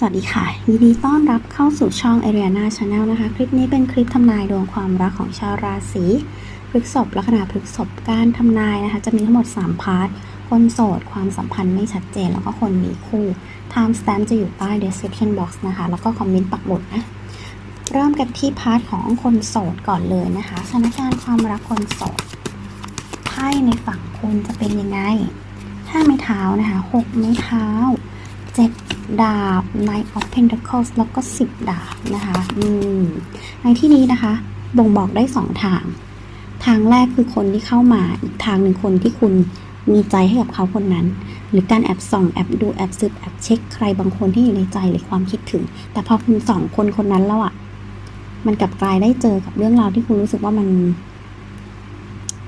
สวัสดีค่ะยินดีต้อนรับเข้าสู่ช่อง Ariana Channel นะคะ คลิปนี้เป็นคลิปทำนายดวงความรักของชาวราศีพฤษภลัคนาพฤษภการทำนายนะคะ จะมีทั้งหมด 3 พาร์ท คนโสด ความสัมพันธ์ไม่ชัดเจน แล้วก็คนมีคู่ Time stamp จะอยู่ใต้ description box นะคะ แล้วก็คอมเมนต์ปักหมุดนะ เริ่มกันที่พาร์ทของคนโสดก่อนเลยนะคะสถานการณ์ความรักคนโสดไพ่ในฝั่งคุณจะเป็นยังไงห้าไม้เท้านะคะหกไม้เท้า เจ็ดดาบ Knight of Pentacles แล้วก็สิบดาบนะคะอืมในที่นี้นะคะ บ่งบอกได้สองทาง ทางแรกคือคนที่เข้ามา อีกทางหนึ่งคนที่คุณมีใจให้กับเขาคนนั้น หรือการแอบส่อง แอบดู แอบสืบ แอบเช็คใครบางคนที่อยู่ในใจหรือความคิดถึง แต่พอคุณส่องคนคนนั้นแล้วอะ่ะ มันกลับกลายได้เจอกับเรื่องราวที่คุณรู้สึกว่ามัน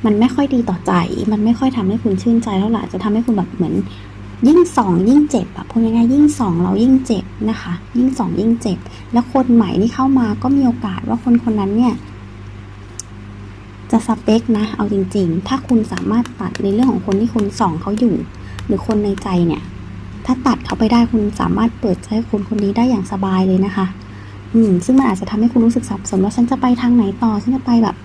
มันไม่ค่อยดีต่อใจ มันไม่ค่อยทำให้คุณชื่นใจเท่าไหร่ จะทำให้คุณแบบเหมือน ยิ่งสองยิ่งเจ็บอะพูดง่ายๆยิ่งสองเรายิ่งเจ็บนะคะ ยิ่งสองยิ่งเจ็บ แล้วคนใหม่ที่เข้ามาก็มีโอกาสว่าคนคนนั้นเนี่ยจะสเปคนะ เอาจริง ๆ ถ้าคุณสามารถตัดในเรื่องของคนที่คุณส่องเขาอยู่ หรือคนในใจเนี่ย ถ้าตัดเขาไปได้คุณสามารถเปิดใจคนคนนี้ได้อย่างสบายเลยนะคะ อืม ซึ่งมันอาจจะทำให้คุณรู้สึกสับสนว่าฉันจะไปทางไหนต่อ ฉันจะไปแบบ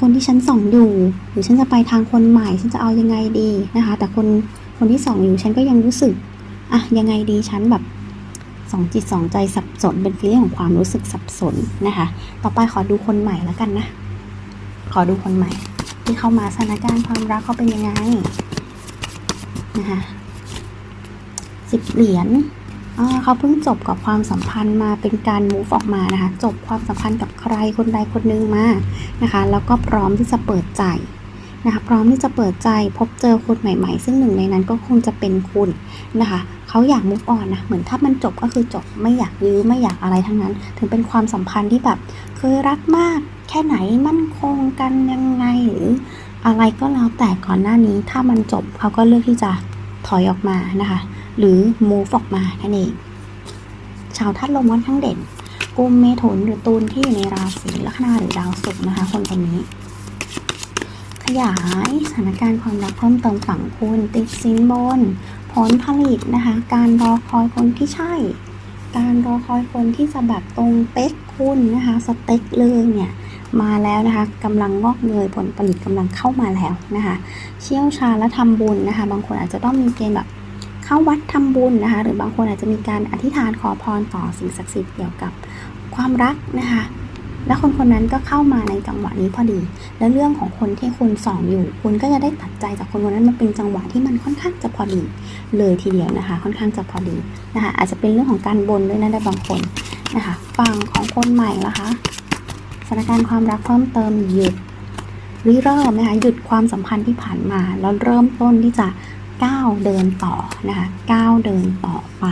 คนที่ฉันส่องอยู่ หรือฉันจะไปทางคนใหม่ ฉันจะเอายังไงดีนะคะ แต่คน คนที่สองอยู่ฉันก็ยังรู้สึกอะยังไงดีฉันแบบสองจิตสองใจสับสนเป็นฟีลของความรู้สึกสับสนนะคะ ต่อไปขอดูคนใหม่แล้วกันนะ ขอดูคนใหม่ ที่เข้ามาสถานการณ์ความรักเขาเป็นยังไงนะคะสิบเหรียญเขาเพิ่งจบกับความสัมพันธ์มาเป็นการ move ออกมานะคะ จบความสัมพันธ์กับใครคนใดคนหนึ่งมานะคะ แล้วก็พร้อมที่จะเปิดใจ นะคะพร้อมที่จะเปิดใจพบเจอคนใหม่ ๆ ซึ่งหนึ่งในนั้นก็คงจะเป็นคุณนะคะเขาอยาก move on นะเหมือนถ้ามันจบก็คือจบไม่อยากยื้อไม่อยากอะไรทั้งนั้น ถึงเป็นความสัมพันธ์ที่แบบเคยรักมาก แค่ไหนมั่นคงกันยังไงหรืออะไรก็แล้วแต่ก่อนหน้านี้ถ้ามันจบเขาก็เลือกที่จะถอยออกมานะคะหรือ move ออกมานั่นเองชาวธาตุลมค่อนข้างเด่นกุมเมถุนหรือตูนที่อยู่ในราศีลัคนาหรือดาวศุกร์นะคะ คนคนนี้ ขยายสถานการณ์ความรักเพิ่มเติมฝั่งคุณติดสินบน ผลผลิตนะคะ การรอคอยคนที่ใช่ การรอคอยคนที่จะแบบตรงเป๊กคุณนะคะสเต็กเลยเนี่ยมาแล้วนะคะกำลังงอกเงยผลผลิตกำลังเข้ามาแล้วนะคะ เชี่ยวชาญและทำบุญนะคะ บางคนอาจจะต้องมีเกณฑ์แบบเข้าวัดทำบุญนะคะ หรือบางคนอาจจะมีการอธิษฐานขอพรต่อสิ่งศักดิ์สิทธิ์เกี่ยวกับความรักนะคะ และคนคนนั้นก็เข้ามาในจังหวะนี้พอดี และเรื่องของคนที่คุณส่องอยู่ คุณก็จะได้ตัดใจจากคนคนนั้นมาเป็นจังหวะที่มันค่อนข้างจะพอดี เลยทีเดียวนะคะ ค่อนข้างจะพอดีนะคะ อาจจะเป็นเรื่องของการบนด้วยนะในบางคนนะคะฝั่งของคนใหม่ละคะสถานการณ์ความรักเพิ่มเติมหยุดริเริ่มนะคะหยุดความสัมพันธ์ที่ผ่านมาแล้วเริ่มต้นที่จะ ก้าวเดินต่อนะคะก้าวเดินต่อไป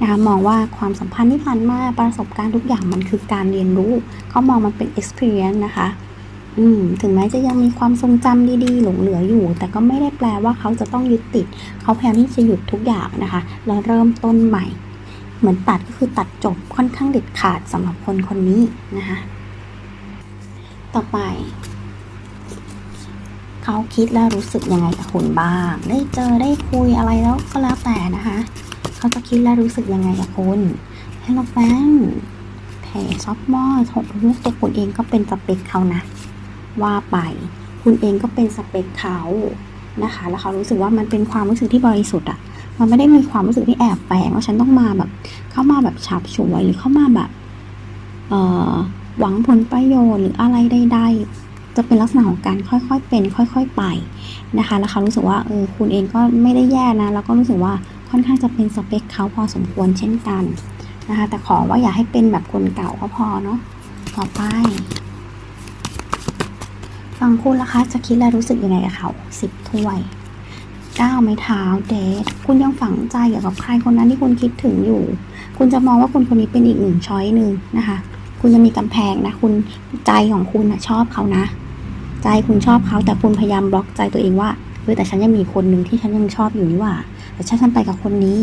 นะคะมองว่าความสัมพันธ์ที่ผ่านมาประสบการณ์ทุกอย่างมันคือการเรียนรู้เขามองมันเป็น experience นะคะอืมถึงแม้จะยังมีความทรงจำดีๆ หลงเหลืออยู่ แต่ก็ไม่ได้แปลว่าเขาจะต้องยึดติด เขาพยายามที่จะหยุดทุกอย่างนะคะ แล้วเริ่มต้นใหม่ เหมือนตัดก็คือตัดจบค่อนข้างเด็ดขาดสำหรับคนคนนี้นะคะ ต่อไป เขาคิดและรู้สึกยังไงกับคุณบ้าง ได้เจอได้คุยอะไรแล้วก็แล้วแต่นะคะ เขาจะคิดและรู้สึกยังไงกับคุณเฮลโลแฟนแผ่ซอฟมอสหกลูกตัวคุณเองก็เป็นสเปคเขานะ ว่าไป คุณเองก็เป็นสเปคเขานะคะ แล้วเขารู้สึกว่ามันเป็นความรู้สึกที่บริสุทธิ์อะมันไม่ได้มีความรู้สึกที่แอบแฝงว่าฉันต้องมาแบบ เข้ามาแบบฉับฉวยหรือเข้ามาแบบ เอ่อหวังผลประโยชน์หรืออะไรใดๆ จะเป็นลักษณะของการค่อยๆเป็น ค่อยๆไปนะคะ แล้วเขารู้สึกว่าเออคุณเองก็ไม่ได้แย่นะ แล้วก็รู้สึกว่าค่อนข้างจะเป็นสเปคเขาพอสมควรเช่นกันนะคะ แต่ขอว่าอย่าให้เป็นแบบคนเก่าก็พอเนาะ ต่อไป ฟังคุณล่ะคะ จะคิดและรู้สึกยังไงกับเขาสิบถ้วยเก้าไม้เท้าเดทคุณยังฝังใจเกี่กับใครคนนั้นที่คุณคิดถึงอยู่ คุณจะมองว่าคนคนนี้เป็นอีกหนึ่งช้อยหนึ่งนะคะ คุณจะมีกำแพงนะ คุณใจของคุณนะชอบเขานะ ใจคุณชอบเขาแต่คุณพยายามบล็อกใจตัวเองว่าเฮ้ยแต่ฉันยังมีคนหนึ่งที่ฉันยังชอบอยู่นี่ว่า แต่ถ้าฉันไปกับคนนี้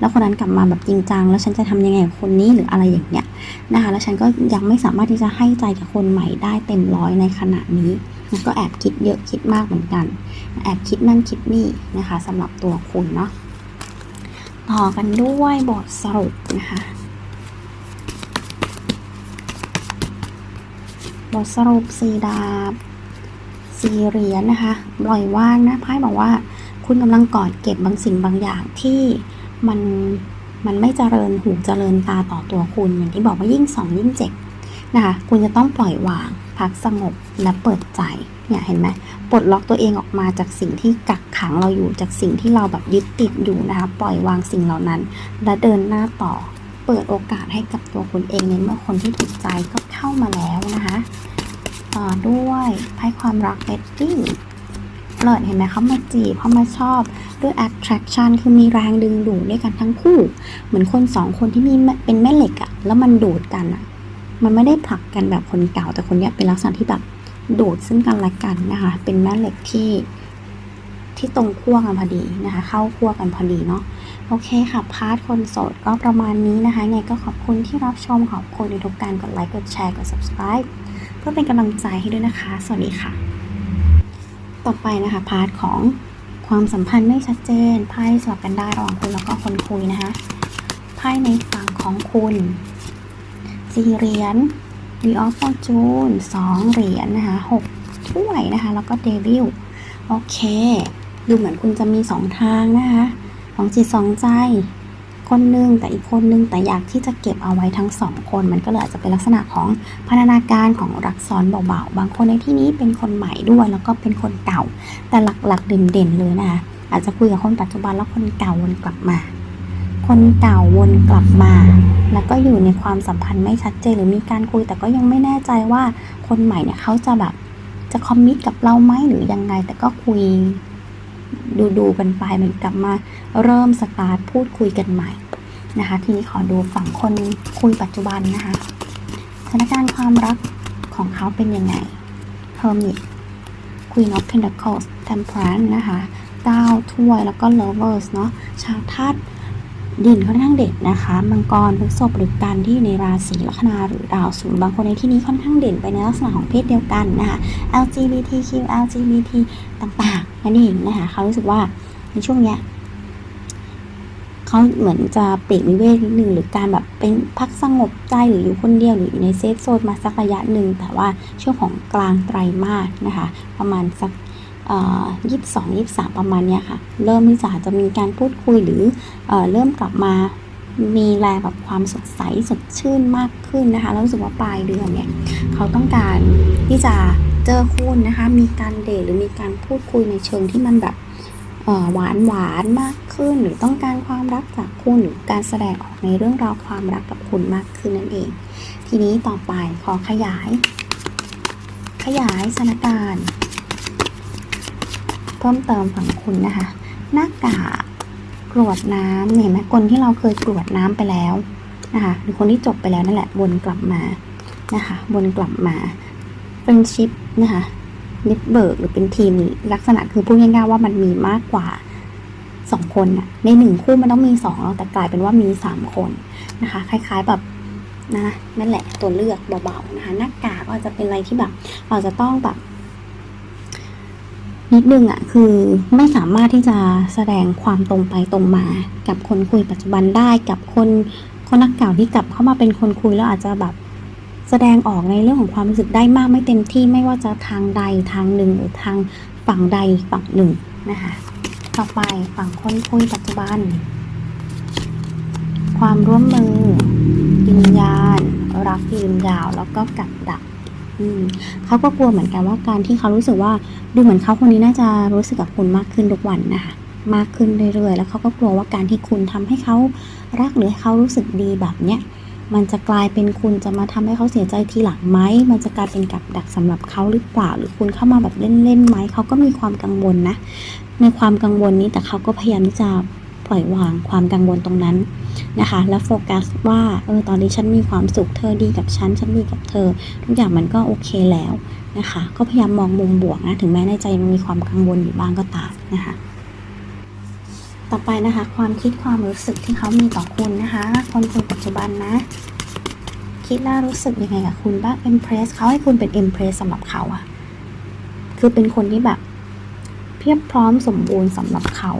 แล้วคนนั้นกลับมาแบบจริงจังแล้วฉันจะทำยังไงกับคนนี้หรืออะไรอย่างเงี้ยนะคะแล้วฉันก็ยังไม่สามารถที่จะให้ใจกับคนใหม่ได้เต็มร้อยในขณะนี้มันก็แอบคิดเยอะคิดมากเหมือนกัน แอบคิดนั่นคิดนี่นะคะสำหรับตัวคุณเนาะต่อกันด้วยบทสรุปนะคะบทสรุปสีดาบ สีเหรียญนะคะปล่อยว่างนะไพ่บอกว่าคุณกำลังกอดเก็บบางสิ่งบางอย่างที่มันมันไม่เจริญหูเจริญตาต่อตัวคุณอย่างที่บอกว่ายิ่งสองยิ่งเจ็บนะคะคุณจะต้องปล่อยวาง พักสงบและเปิดใจเนี่ยเห็นไหมปลดล็อกตัวเองออกมาจากสิ่งที่กักขังเราอยู่จากสิ่งที่เราแบบยึดติดอยู่นะคะ ปล่อยวางสิ่งเหล่านั้น และเดินหน้าต่อ เปิดโอกาสให้กับตัวคุณเองในเมื่อคนที่ถูกใจก็เข้ามาแล้วนะคะ ต่อด้วยไพ่ความรักเบตตี้เลิศเห็นไหมเขามาจีบเขามาชอบด้วย attraction คือมีแรงดึงดูดด้วยกันทั้งคู่ เหมือนคนสองคนที่มีเป็นแม่เหล็กอะแล้วมันดูดกันอะมันไม่ได้ผลักกันแบบคนเก่าแต่คนเนี้ยเป็นลักษณะที่แบบดูดซึ่งกันและกันนะคะ เป็นแม่เหล็กที่ที่ตรงขั้วกันพอดีนะคะ เข้าขั้วกันพอดีเนาะโอเคค่ะ พาร์ทคนโสดก็ประมาณนี้นะคะไงก็ขอบคุณที่รับชมขอบคุณในทุกการกดไลค์กดแชร์กด subscribe เพื่อเป็นกำลังใจให้ด้วยนะคะ สวัสดีค่ะ ต่อไปนะคะพาร์ทของความสัมพันธ์ไม่ชัดเจนไพ่สลับกันได้ระหว่างคุณแล้วก็คนคุยนะคะไพ่ในฝั่งของคุณสี่เหรียญ The of Fortune สองเหรียญนะคะหกถ้วยนะคะ แล้วก็เดวิลโอเค ดูเหมือนคุณจะมีสองทางนะคะ ของจิตสองใจ คนหนึ่งแต่อีกคนหนึ่งแต่อยากที่จะเก็บเอาไว้ทั้งสองคน มันก็เลยอาจจะเป็นลักษณะของพัฒนาการของรักซ้อนเบาๆ บางคนในที่นี้เป็นคนใหม่ด้วย แล้วก็เป็นคนเก่า แต่หลักๆเด่นๆเลยนะคะอาจจะคุยกับคนปัจจุบันแล้วคนเก่าวนกลับมา คนเก่าวนกลับมา แล้วก็อยู่ในความสัมพันธ์ไม่ชัดเจนหรือมีการคุย แต่ก็ยังไม่แน่ใจว่าคนใหม่เนี่ยเขาจะแบบจะคอมมิตกับเราไหมหรือยังไงแต่ก็คุย ดูดูกันไปเหมือนกลับมาเริ่มสตาร์ทพูดคุยกันใหม่นะคะ ทีนี้ขอดูฝั่งคนคุยปัจจุบันนะคะสถานการณ์ความรักของเขาเป็นยังไง Hermit Queen of Pentacles Temperance นะคะเจ้าถ้วยแล้วก็ Lovers เนาะชาวธาตุ ดินค่อนข้างเด่นนะคะ มังกรพฤษภหรือการที่อยู่ในราศีลัคนาหรือดาวศุกร์บางคนในที่นี้ค่อนข้างเด่นไปในลักษณะของเพศเดียวกันนะคะ LGBTQ LGBT ต่างๆนั่นเองนะคะเขารู้สึกว่าในช่วงเนี้ยเขาเหมือนจะปีกวิเวกนิดนึงหรือการแบบเป็นพักสงบใจหรืออยู่คนเดียวหรืออยู่ในเซฟโซนมาสักระยะหนึ่งแต่ว่าช่วงของกลางไตรมาสนะคะ ประมาณสัก ยี่สิบสองยี่สิบสามประมาณเนี้ยค่ะ เริ่มที่จะจะมีการพูดคุยหรือเอเริ่มกลับมามีแรงแบบความสดใสสดชื่นมากขึ้นนะคะแล้วรู้สึกว่าปลายเดือนเนี่ยเขาต้องการที่จะเจอคุณนะคะ มีการเดทหรือมีการพูดคุยในเชิงที่มันแบบหวานหวานมากขึ้น หรือต้องการความรักจากคุณหรือการแสดงออกในเรื่องราวความรักกับคุณมากขึ้นนั่นเอง ทีนี้ต่อไปขอขยาย ขยายสถานการณ์ เพิ่มเติมฝั่งคุณนะคะ หน้ากากกรวดน้ำเห็นไหมคนที่เราเคยกรวดน้ำไปแล้วนะคะหรือคนที่จบไปแล้วนั่นแหละวนกลับมานะคะวนกลับมาเป็นชิปนะคะนิดเบิร์กหรือเป็นทีมลักษณะคือพูดง่ายๆว่ามันมีมากกว่าสองคนน่ะในหนึ่งคู่มันต้องมีสองแล้วแต่กลายเป็นว่ามีสามคนนะคะ คล้าย ๆแบบนะนั่นแหละตัวเลือกเบาๆนะคะ หน้ากากก็อาจจะเป็นอะไรที่แบบ เราจะต้องแบบ นิดนึงอะ่ะคือไม่สามารถที่จะแสดงความตรงไปตรงมา กับคนคุยปัจจุบันได้กับคนคนนักเก่าที่กลับเข้ามาเป็นคนคุยแล้วอาจจะแบบแสดงออกในเรื่องของความรู้สึกได้มากไม่เต็มที่ไม่ว่าจะทางใดทางหนึ่งหรือทางฝั่งใดฝั่งหนึ่งนะคะต่อไปฝั่งคนคุยปัจจุบัน ความร่วมมือยืนยานรักยืนยาวแล้วก็กับดัก เขาก็กลัวเหมือนกันว่าการที่เขารู้สึกว่าดูเหมือนเขาคนนี้น่าจะรู้สึกกับคุณมากขึ้นทุกวันนะคะมากขึ้นเรื่อยๆ แล้วเขาก็กลัวว่าการที่คุณทำให้เขารักหรือให้เขารู้สึกดีแบบเนี้ยมันจะกลายเป็นคุณจะมาทำให้เขาเสียใจทีหลังไหม มันจะกลายเป็นกับดักสำหรับเขาหรือเปล่า หรือคุณเข้ามาแบบเล่นๆไหม เขาก็มีความกังวลนะ ในความกังวลนี้แต่เขาก็พยายามที่จะ ปล่อยวางความกังวลตรงนั้นนะคะ แล้วโฟกัสว่าเออตอนนี้ฉันมีความสุขเธอดีกับฉัน ฉันดีกับเธอ ทุกอย่างมันก็โอเคแล้วนะคะ ก็พยายามมองมุมบวกนะถึงแม้ในใจมันมีความกังวลอยู่บ้างก็ตามนะคะต่อไปนะคะ ความคิดความรู้สึกที่เขามีต่อคุณนะคะ คนคนปัจจุบันนะ คิดแล้วรู้สึกยังไงกับคุณบ้าง impress เขาให้คุณเป็น impress สำหรับเขาอะคือเป็นคนที่แบบ เพียบพร้อมสมบูรณ์สำหรับเขา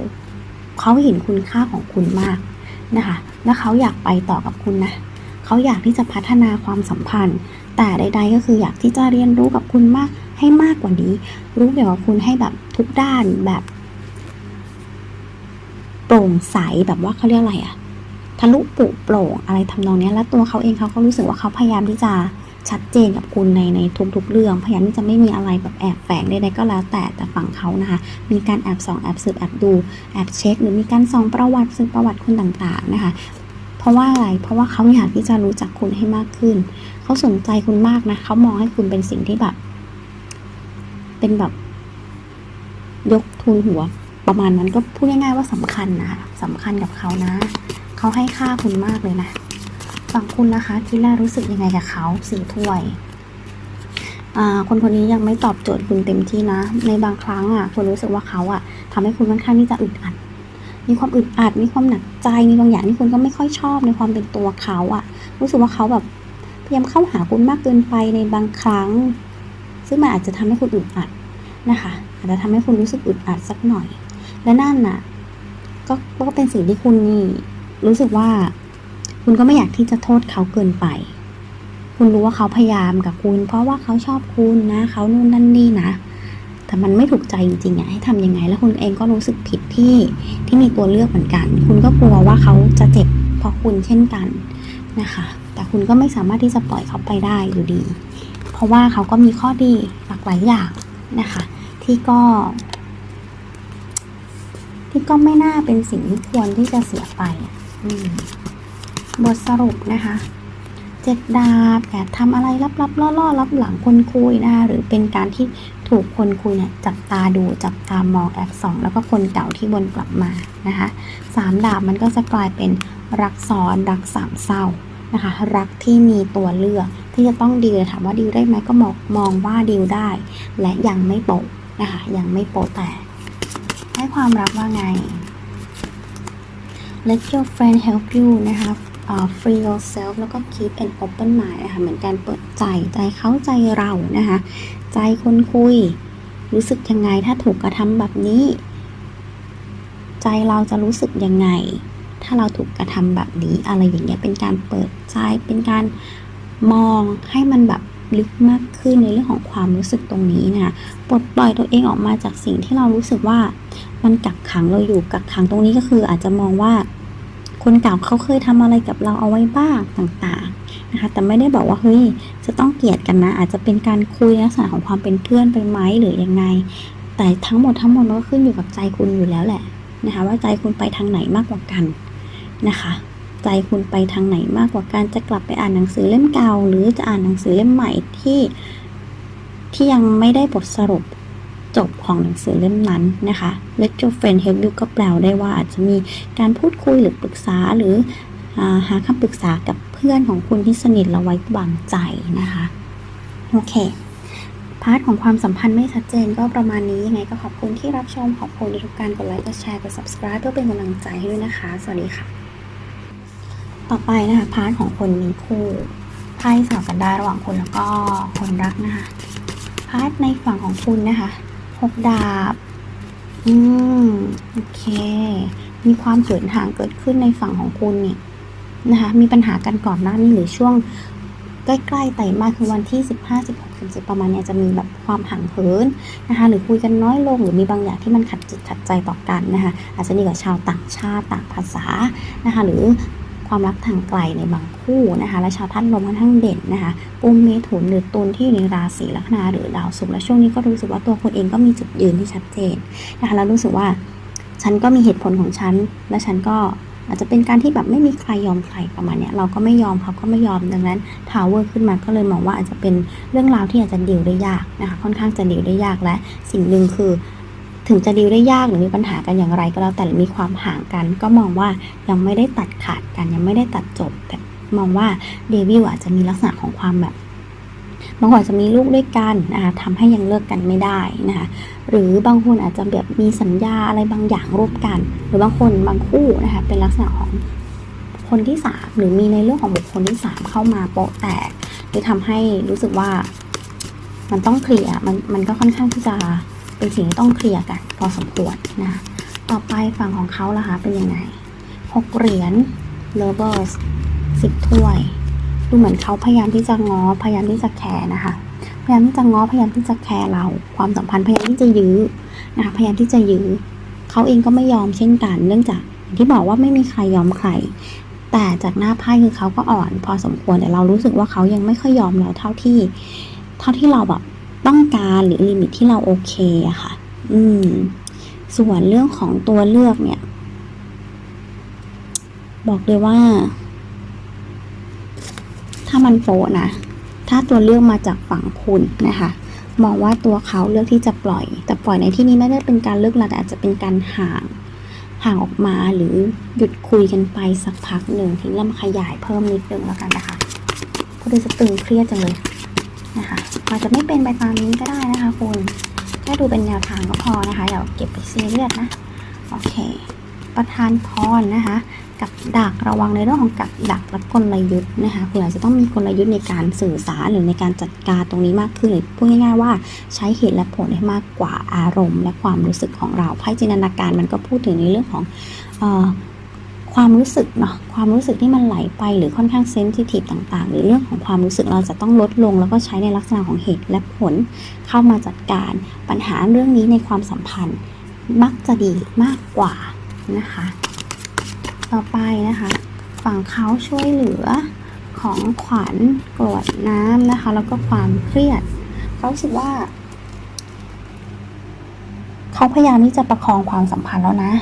เขาเห็นคุณค่าของคุณมากนะคะ และเขาอยากไปต่อกับคุณนะ เขาอยากที่จะพัฒนาความสัมพันธ์ แต่ใด ๆ ก็คืออยากที่จะเรียนรู้กับคุณมากให้มากกว่านี้ รู้เกี่ยวกับคุณให้แบบทุกด้านแบบโปร่งใสแบบว่าเขาเรียกอะไรอะทะลุปุโปร่งอะไรทำนองนี้แล้วตัวเขาเองเขาก็รู้สึกว่าเขาพยายามที่จะ ชัดเจนกับคุณในในทุกๆเรื่อง พยายามที่จะไม่มีอะไรแบบแอบแฝงใดๆก็แล้วแต่แต่ฝั่งเขานะคะ มีการแอบส่องแอบสืบแอบดูแอบเช็ค หรือมีการส่องประวัติสืบประวัติคุณต่างๆนะคะ เพราะว่าอะไรเพราะว่าเขาอยากที่จะรู้จักคุณให้มากขึ้น เขาสนใจคุณมากนะเขามองให้คุณเป็นสิ่งที่แบบ เป็นแบบ ยกทุนหัว ประมาณนั้นก็พูดง่ายๆว่าสำคัญนะสำคัญกับเขานะ เขาให้ค่าคุณมากเลยนะ ฝั่งคุณนะคะคิดแรกรู้สึกยังไงกับเขาสี่ถ้วยคนคนนี้ยังไม่ตอบโจทย์คุณเต็มที่นะ ในบางครั้งอะคุณรู้สึกว่าเขาอะทำให้คุณค่อนข้างที่จะอึดอัด มีความอึดอัด มีความหนักใจ มีบางอย่างที่คุณก็ไม่ค่อยชอบในความเป็นตัวเขาอะ รู้สึกว่าเขาแบบพยายามเข้าหาคุณมากเกินไปในบางครั้ง ซึ่งมันอาจจะทำให้คุณอึดอัดนะคะ อาจจะทำให้คุณรู้สึกอึดอัดสักหน่อย และนั่นน่ะ ก็ก็เป็นสิ่งที่คุณนี่รู้สึกว่า คุณก็ไม่อยากที่จะโทษเขาเกินไป คุณรู้ว่าเขาพยายามกับคุณ เพราะว่าเขาชอบคุณนะ เขานู่นนั่นนี่นะ แต่มันไม่ถูกใจจริงๆอะให้ทำยังไง แล้วคุณเองก็รู้สึกผิดที่ที่มีตัวเลือกเหมือนกัน คุณก็กลัวว่าเขาจะเจ็บเพราะคุณเช่นกันนะคะ แต่คุณก็ไม่สามารถที่จะปล่อยเขาไปได้อยู่ดี เพราะว่าเขาก็มีข้อดีหลากหลายอย่างนะคะ ที่ก็ที่ก็ไม่น่าเป็นสิ่งที่ควรที่จะเสียไปอะอืม บทสรุปนะคะเจ็ดดาบแอบทำอะไรลับๆล่อๆรับหลังคนคุยนะคะหรือเป็นการที่ถูกคนคุยเนี่ยจับตาดูจับตามองแอบสองแล้วก็คนเก่าที่วนกลับมานะคะสามดาบมันก็จะกลายเป็นรักซ้อนรักสามเศร้านะคะรักที่มีตัวเลือกที่จะต้องดีลถามว่าดีลได้ไหมก็มองมองว่าดีลได้ และยังไม่โปะนะคะยังไม่โปะแต่ให้ความรักว่าไง Let your friend help you นะคะ free yourself แล้วก็ keep an open mind นะคะเหมือนการเปิดใจใจเขาใจเรานะคะ ใจคนคุย รู้สึกยังไงถ้าถูกกระทำแบบนี้ ใจเราจะรู้สึกยังไง ถ้าเราถูกกระทำแบบนี้ อะไรอย่างเงี้ยเป็นการเปิดใจเป็นการมองให้มันแบบลึกมากขึ้นในเรื่องของความรู้สึกตรงนี้นะคะปลดปล่อยตัวเองออกมาจากสิ่งที่เรารู้สึกว่ามันกักขังเราอยู่กักขังตรงนี้ก็คืออาจจะมองว่า คนเก่าเขาเคยทำอะไรกับเราเอาไว้บ้างต่างๆนะคะ แต่ไม่ได้บอกว่าเฮ้ยจะต้องเกลียดกันนะ อาจจะเป็นการคุยในลักษณะของความเป็นเพื่อนไปไหมหรือยังไง แต่ทั้งหมดทั้งหมดมันก็ขึ้นอยู่กับใจคุณอยู่แล้วแหละนะคะ ว่าใจคุณไปทางไหนมากกว่ากันนะคะ ใจคุณไปทางไหนมากกว่ากันจะกลับไปอ่านหนังสือเล่มเก่า หรือจะอ่านหนังสือเล่มใหม่ที่ที่ยังไม่ได้บทสรุป จบของหนังสือเล่มนั้นนะคะ Let your friend help you ก็แปลได้ว่าอาจจะมีการพูดคุยหรือปรึกษาหรืออหาคำปรึกษากับเพื่อนของคุณที่สนิทเราไว้วางใจนะคะ โอเค พาร์ทของความสัมพันธ์ไม่ชัดเจนก็ประมาณนี้ยังไงก็ขอบคุณที่รับชมขอบคุณทุกการกดไลค์กดแชร์กด subscribe เพื่อเป็นกำลังใจให้ด้วยนะคะ สวัสดีค่ะ ต่อไปนะคะพาร์ทของคนมีคู่ไพ่สลับกันได้ระหว่างคนแล้วก็คนรักนะคะพาร์ทในฝั่งของคุณนะคะ หกดาบ อืม โอเค มีความเหินห่างเกิดขึ้นในฝั่งของคุณนี่นะคะ มีปัญหากันก่อนหน้านี้หรือช่วงใกล้ๆไต่มาคือวันที่ 15 16 10ประมาณเนี้ยจะมีแบบความห่างเหินนะคะ หรือคุยกันน้อยลงหรือมีบางอย่างที่มันขัดจิตขัดใจต่อกันนะคะ อาจจะดีกับชาวต่างชาติต่างภาษานะคะ หรือ ความรักทางไกลในบางคู่นะคะและชาวท่านลมค่อนข้างเด่นนะคะกุมเมถุนหรือตุลที่อยู่ในราศีลัคนาหรือดาวศุกร์และช่วงนี้ก็รู้สึกว่าตัวคนเองก็มีจุดยืนที่ชัดเจนนะคะแล้วรู้สึกว่าฉันก็มีเหตุผลของฉัน และฉันก็อาจจะเป็นการที่แบบไม่มีใครยอมใครประมาณเนี้ยเราก็ไม่ยอมเขาก็ไม่ยอมดังนั้นทาวเวอร์ขึ้นมาก็เลยมองว่าอาจจะเป็นเรื่องราวที่อาจจะดีลได้ยากนะคะค่อนข้างจะดีลได้ยากและสิ่งหนึ่งคือ ถึงจะดีลได้ยากหรือมีปัญหากันอย่างไรก็แล้วแต่หรือมีความห่างกัน ก็มองว่ายังไม่ได้ตัดขาดกันยังไม่ได้ตัดจบ แต่มองว่าเดวิลอาจจะมีลักษณะของความแบบบางคนอาจจะมีลูกด้วยกันนะคะทำให้ยังเลิกกันไม่ได้นะคะหรือบางคนอาจจะแบบมีสัญญาอะไรบางอย่างร่วมกัน หรือบางคนบางคู่นะคะเป็นลักษณะของคนที่สามหรือมีในเรื่องของบุคคลที่สามเข้ามาโปะแตกหรือทำให้รู้สึกว่ามันต้องเคลียร์มันมันก็ค่อนข้างที่จะ เป็นสิ่งที่ต้องเคลียร์กันพอสมควรนะคะต่อไปฝั่งของเขาล่ะคะเป็นยังไงหกเหรียญ lovers สิบถ้วย ดูเหมือนเขาพยายามที่จะง้อพยายามที่จะแคร์นะคะ พยายามที่จะง้อพยายามที่จะแคร์เรา ความสัมพันธ์พยายามที่จะยื้อนะคะพยายามที่จะยื้อเขาเองก็ไม่ยอมเช่นกัน เนื่องจากที่บอกว่าไม่มีใครยอมใคร แต่จากหน้าไพ่คือเขาก็อ่อน พอสมควรแต่เรารู้สึกว่าเขายังไม่ค่อยยอมเราเท่าที่ เท่าที่เราแบบ ต้องการหรือลิมิตที่เราโอเคอะค่ะ อืม ส่วนเรื่องของตัวเลือกเนี่ย บอกเลยว่า ถ้ามันโปนะ ถ้าตัวเลือกมาจากฝั่งคุณนะคะมองว่าตัวเขาเลือกที่จะปล่อย แต่ปล่อยในที่นี้ไม่ได้เป็นการเลิกลาแต่อาจจะเป็นการห่าง ห่างออกมาหรือหยุดคุยกันไปสักพักหนึ่งทีนี้เรามาขยายเพิ่มนิดนึงแล้วกันนะคะก็ดูจะตึงเครียดจังเลย นะคะอาจจะไม่เป็นไปตามนี้ก็ได้นะคะคุณแค่ดูเป็นแนวทางก็พอนะคะอย่าเก็บไปซีเรียสนะโอเค ประธานพรนะคะ กับดักระวังในเรื่องของกับดักและกลยุทธ์นะคะคุณอาจจะต้องมีกลยุทธ์ในการสื่อสารหรือในการจัดการตรงนี้มากขึ้นหรือพูดง่ายๆว่าใช้เหตุและผลให้มากกว่าอารมณ์ และความรู้สึกของเราไพ่จินตนาการมันก็พูดถึงในเรื่องของ ความรู้สึกเนาะความรู้สึกที่มันไหลไปหรือค่อนข้างเซนซิทีฟต่างๆ หรือเรื่องของความรู้สึกเราจะต้องลดลง แล้วก็ใช้ในลักษณะของเหตุและผลเข้ามาจัดการปัญหาเรื่องนี้ในความสัมพันธ์ มักจะดีมากกว่านะคะ ต่อไปนะคะ ฝั่งเขาช่วยเหลือของขวัญกรวดน้ำนะคะ แล้วก็ความเครียดเขารู้สึกว่าเขาพยายามที่จะประคองความสัมพันธ์แล้วนะ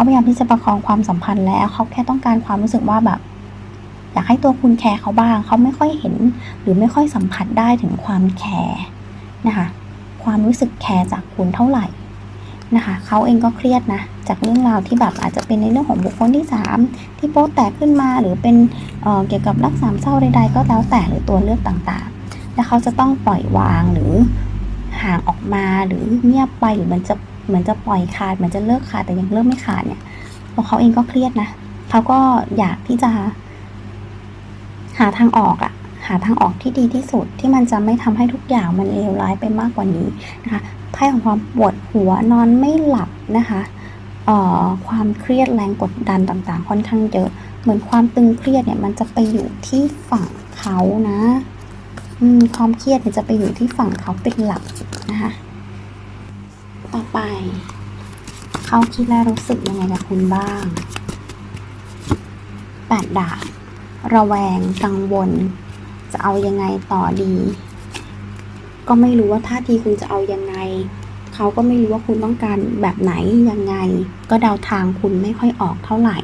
เขาพยายามที่จะประคองความสัมพันธ์แล้วเขาแค่ต้องการความรู้สึกว่าแบบ อยากให้ตัวคุณแคร์เขาบ้าง เขาไม่ค่อยเห็น หรือไม่ค่อยสัมผัสได้ถึงความแคร์นะคะความรู้สึกแคร์จากคุณเท่าไหร่นะคะเขาเองก็เครียดนะจากเรื่องราวที่แบบอาจจะเป็นในเรื่องของบุคคลที่ 3 ที่โป๊แตกขึ้นมาหรือเป็นเเกี่ยวกับรักสามเศร้าใดๆก็แล้วแต่หรือตัวเลือกต่างๆ แล้วเขาจะต้องปล่อยวางหรือห่างออกมาหรือเงียบไปหรือมันจะ เหมือนจะปล่อยขาดเหมือนจะเลิกขาดแต่ยังเลิกไม่ขาดเนี่ยตัวเขาเองก็เครียดนะเขาก็อยากที่จะ หาทางออกอะหาทางออกที่ดีที่สุดที่มันจะไม่ทำให้ทุกอย่างมันเลวร้ายไปมากกว่านี้นะคะไพ่ของความปวดหัวนอนไม่หลับนะคะเอ่อความเครียดแรงกดดันต่างๆ ค่อนข้างเยอะ เหมือนความตึงเครียดเนี่ยมันจะไปอยู่ที่ฝั่งเขานะอืมความเครียดเนี่ยจะไปอยู่ที่ฝั่งเขาเป็นหลักนะคะ ต่อไป เขาคิดและรู้สึกยังไงกับคุณบ้างแปดดาบระแวงกังวล จะเอายังไงต่อดี ก็ไม่รู้ว่าท่าทีคุณจะเอายังไง เขาก็ไม่รู้ว่าคุณต้องการแบบไหนยังไง ก็เดาทางคุณไม่ค่อยออกเท่าไหร่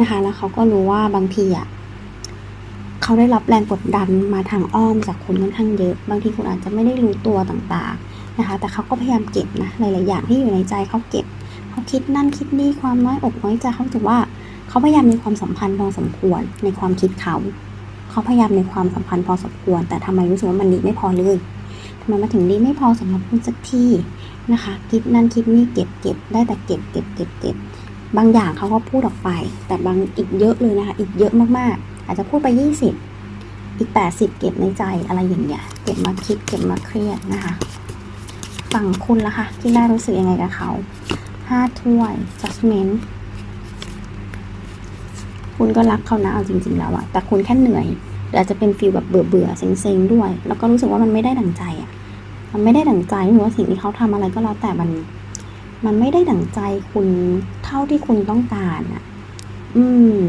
นะคะ แล้วเขาก็รู้ว่าบางทีอะเขาได้รับแรงกดดันมาทางอ้อมจากคุณค่อนข้างเยอะ บางทีคุณอาจจะไม่ได้รู้ตัวต่างๆ นะคะ แต่เขาก็พยายามเก็บนะ หลาย ๆ อย่างที่อยู่ในใจเขาเก็บ เขาคิดนั่นคิดนี่ความน้อยอกน้อยใจเขาถือว่า เขาพยายามมีความสัมพันธ์พอสมควรในความคิดเขา เขาพยายามในความสัมพันธ์พอสมควร แต่ทำไมรู้สึกว่ามันดีไม่พอเลยทำไมมาถึงดีไม่พอสำหรับคุณสักทีนะคะ คิดนั่นคิดนี่เก็บเก็บได้แต่เก็บเก็บเก็บเก็บบางอย่างเขาก็พูดออกไป แต่บางอีกเยอะเลยนะคะ อีกเยอะมาก ๆ อาจจะพูดไป 20 อีก 80 เก็บในใจอะไรอย่างเงี้ย เก็บมาคิด เก็บมาเครียดนะคะ ฝั่งคุณล่ะคะที่น่ารู้สึกยังไงกับเขาห้าถ้วย judgment คุณก็รักเขานะเอาจริง ๆ แล้วอะแต่คุณแค่เหนื่อยอาจจะเป็นฟีลแบบเบื่อเบื่อๆเซ็งๆด้วย แล้วก็รู้สึกว่ามันไม่ได้ดั่งใจอะมันไม่ได้ดั่งใจหรือว่าสิ่งที่เขาทำอะไรก็แล้วแต่มัน มันไม่ได้ดั่งใจคุณเท่าที่คุณต้องการอะอืม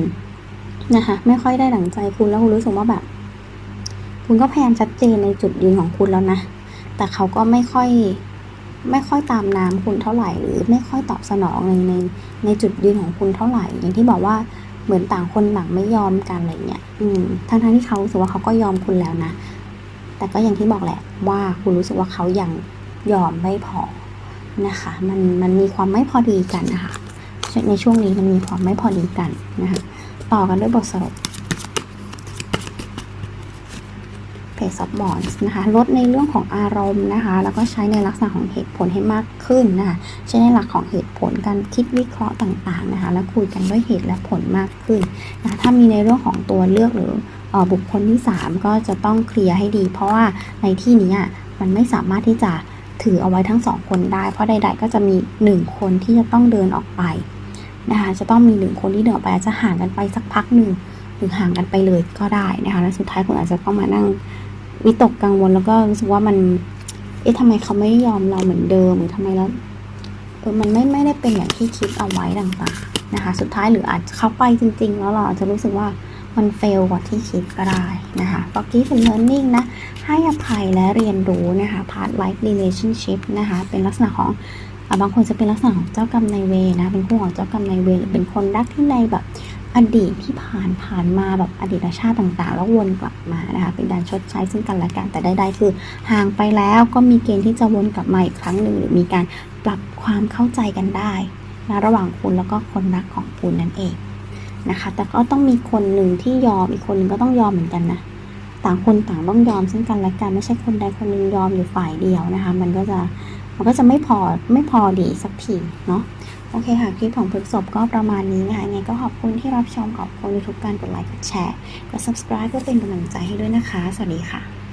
นะคะไม่ค่อยได้ดั่งใจคุณแล้วคุณรู้สึกว่าแบบ คุณก็พยายามชัดเจนในจุดยืนของคุณแล้วนะ แต่เขาก็ไม่ค่อยไม่ค่อยตามน้ำคุณเท่าไหร่ หรือไม่ค่อยตอบสนองในในในจุดยืนของคุณเท่าไหร่ อย่างที่บอกว่าเหมือนต่างคนต่างไม่ยอมกันอะไรเงี้ยอืมทั้งทั้งที่เขารู้สึกว่าเขาก็ยอมคุณแล้วนะ แต่ก็อย่างที่บอกแหละว่าคุณรู้สึกว่าเขายังยอมไม่พอนะคะ มันมันมีความไม่พอดีกันนะคะ ในช่วงนี้มันมีความไม่พอดีกันนะคะ ต่อกันด้วยบทสรุป เพจซับมอนส์นะคะลดในเรื่องของอารมณ์นะคะ แล้วก็ใช้ในลักษณะของเหตุผลให้มากขึ้นนะคะใช้ในหลักของเหตุผลการคิดวิเคราะห์ต่างๆนะคะแล้วคุยกันด้วยเหตุและผลมากขึ้นนะคะถ้ามีในเรื่องของตัวเลือกหรือบุคคลที่ 3 ก็จะต้องเคลียร์ให้ดี เพราะว่าในที่นี้มันไม่สามารถที่จะถือเอาไว้ทั้งสองคนได้ เพราะใด ๆ ก็จะมี 1 คนที่จะต้องเดินออกไปนะคะจะต้องมีหนึ่งคนที่เดินออกไปอาจจะห่างกันไปสักพักหนึ่งหรือห่างกันไปเลยก็ได้นะคะแล้วสุดท้ายคุณอาจจะต้องมานั่ง วิตกกังวลแล้วก็รู้สึกว่ามัน เอ๊ะทำไมเขาไม่ยอมเราเหมือนเดิมหรือทำไมแล้วเออมันไม่ไม่ได้เป็นอย่างที่คิดเอาไว้ต่างๆนะคะ สุดท้ายหรืออาจจะเข้าไปจริง ๆ แล้วเราอาจจะรู้สึกว่ามันเฟลกว่าที่คิดก็ได้นะคะ forgive and learning นะ ให้อภัยและเรียนรู้นะคะ part life relationship นะคะ เป็นลักษณะของบางคนจะเป็นลักษณะของเจ้ากรรมนายเวรนะ เป็นคู่ของเจ้ากรรมนายเวรหรือเป็นคนรักที่ในแบบ อดีตที่ผ่านผ่านมาแบบอดีตชาติต่างๆ แล้ววนกลับมานะคะเป็นการชดใช้ซึ่งกันและกันแต่ใดๆคือห่างไปแล้วก็มีเกณฑ์ที่จะวนกลับมาอีกครั้งหนึ่งหรือมีการปรับความเข้าใจกันได้นะระหว่างคุณแล้วก็คนรักของคุณนั่นเองนะคะ แต่ก็ต้องมีคนหนึ่งที่ยอมอีกคนหนึ่งก็ต้องยอมเหมือนกันนะต่างคนต่างต้องยอมซึ่งกันและกันไม่ใช่คนใดคนหนึ่งยอมอยู่ฝ่ายเดียวนะคะ มันก็จะมันก็จะไม่พอไม่พอดีสักทีเนาะ โอเคค่ะคลิปของพฤกษบก็ประมาณนี้นะคะไงก็ขอบคุณที่รับชมขอบคุณทุกการกดไลค์กดแชร์กด subscribe เพื่อเป็นกำลังใจให้ด้วยนะคะ สวัสดีค่ะ